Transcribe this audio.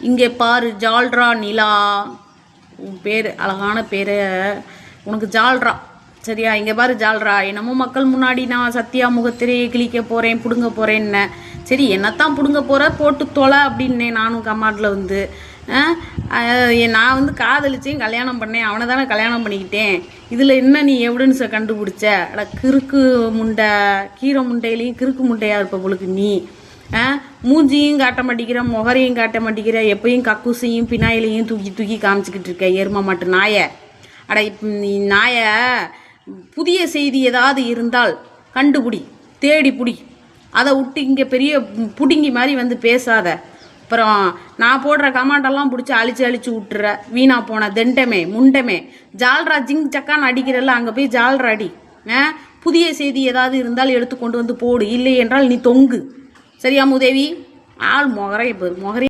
இங்கே பாரு ஜால்ரா நிலா. உன் பேர் அழகான பேர். உனக்கு ஜால்ரா. சரியா? இங்கே பாரு ஜால்ரா. என்னமோ மக்கள் முன்னாடி நான் சத்யா முகத்திரையை கிழிக்க போகிறேன் பிடுங்க போகிறேன்ன சரி என்னத்தான் பிடுங்க போகிற போட்டு தொலை அப்படின்னேன் நானும் கமாண்டில் வந்து நான் வந்து காதலிச்சேன் கல்யாணம் பண்ணேன் அவனை தானே கல்யாணம் பண்ணிக்கிட்டேன். இதில் என்ன நீ எவிடன்ஸை கண்டுபிடிச்ச? அட கிறுக்கு முண்டை. கீரை முண்டையிலையும் கிறுக்கு முண்டையாக இருப்ப உங்களுக்கு நீ ஆ, மூஞ்சியும் காட்ட மாட்டேங்கிற முகரையும் காட்ட மாட்டேங்கிற எப்பயும் கக்கூசையும் பினாயிலையும் தூக்கி தூக்கி காமிச்சிக்கிட்டு இருக்க எரும மாட்டு நாயை. அட நாய நாயை புதிய செய்தி ஏதாவது இருந்தால் கண்டுபிடி தேடி புடி. அதை விட்டு இங்கே பெரிய புடுங்கி மாதிரி வந்து பேசாத. அப்புறம் நான் போடுற கமாண்டெல்லாம் பிடிச்சி அழிச்சு அழிச்சு விட்டுற. வீணா போன தெண்டமே முண்டமே. ஜால்ரா ஜிங் சக்கான்னு அடிக்கிறல்ல அங்கே போய் ஜால்ரா அடி. புதிய செய்தி ஏதாவது இருந்தால் எடுத்து கொண்டு வந்து போடு. இல்லை என்றால் நீ தொங்கு. சரியா மூதேவி? ஆள் முகரை மொகரை